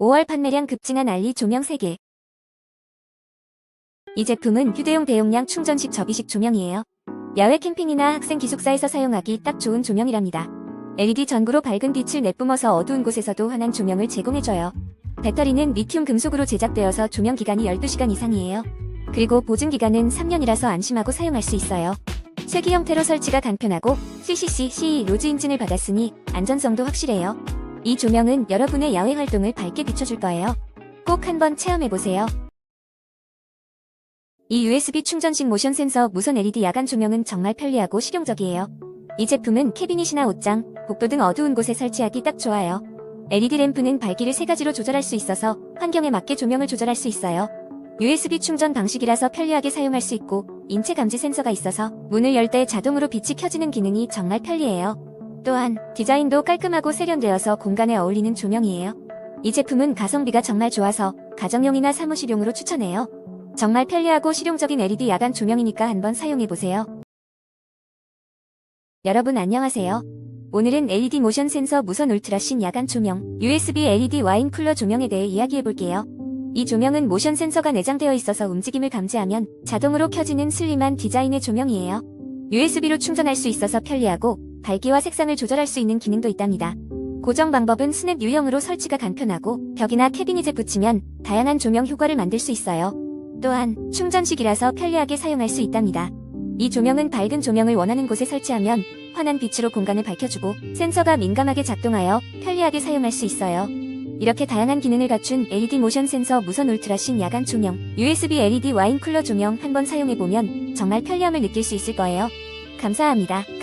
5월 판매량 급증한 알리 조명 3개. 이 제품은 휴대용 대용량 충전식 접이식 조명이에요. 야외 캠핑이나 학생 기숙사에서 사용하기 딱 좋은 조명이랍니다. LED 전구로 밝은 빛을 내뿜어서 어두운 곳에서도 환한 조명을 제공해줘요. 배터리는 리튬 금속으로 제작되어서 조명 기간이 12시간 이상이에요. 그리고 보증 기간은 3년이라서 안심하고 사용할 수 있어요. 쇠기 형태로 설치가 간편하고 CCC CE 로즈 인증을 받았으니 안전성도 확실해요. 이 조명은 여러분의 야외 활동을 밝게 비춰줄 거예요. 꼭 한번 체험해보세요. 이 USB 충전식 모션 센서 무선 LED 야간 조명은 정말 편리하고 실용적이에요. 이 제품은 캐비닛이나 옷장, 복도 등 어두운 곳에 설치하기 딱 좋아요. LED 램프는 밝기를 세 가지로 조절할 수 있어서 환경에 맞게 조명을 조절할 수 있어요. USB 충전 방식이라서 편리하게 사용할 수 있고 인체 감지 센서가 있어서 문을 열 때 자동으로 빛이 켜지는 기능이 정말 편리해요. 또한 디자인도 깔끔하고 세련되어서 공간에 어울리는 조명이에요. 이 제품은 가성비가 정말 좋아서 가정용이나 사무실용으로 추천해요. 정말 편리하고 실용적인 LED 야간 조명이니까 한번 사용해보세요. 여러분 안녕하세요. 오늘은 LED 모션 센서 무선 울트라 신 야간 조명, USB LED 와인 쿨러 조명에 대해 이야기해볼게요. 이 조명은 모션 센서가 내장되어 있어서 움직임을 감지하면 자동으로 켜지는 슬림한 디자인의 조명이에요. USB로 충전할 수 있어서 편리하고 밝기와 색상을 조절할 수 있는 기능도 있답니다. 고정 방법은 스냅 유형으로 설치가 간편하고 벽이나 캐비닛에 붙이면 다양한 조명 효과를 만들 수 있어요. 또한 충전식이라서 편리하게 사용할 수 있답니다. 이 조명은 밝은 조명을 원하는 곳에 설치하면 환한 빛으로 공간을 밝혀주고 센서가 민감하게 작동하여 편리하게 사용할 수 있어요. 이렇게 다양한 기능을 갖춘 LED 모션 센서 무선 울트라 신 야간 조명, USB LED 와인 쿨러 조명 한번 사용해보면 정말 편리함을 느낄 수 있을 거예요. 감사합니다.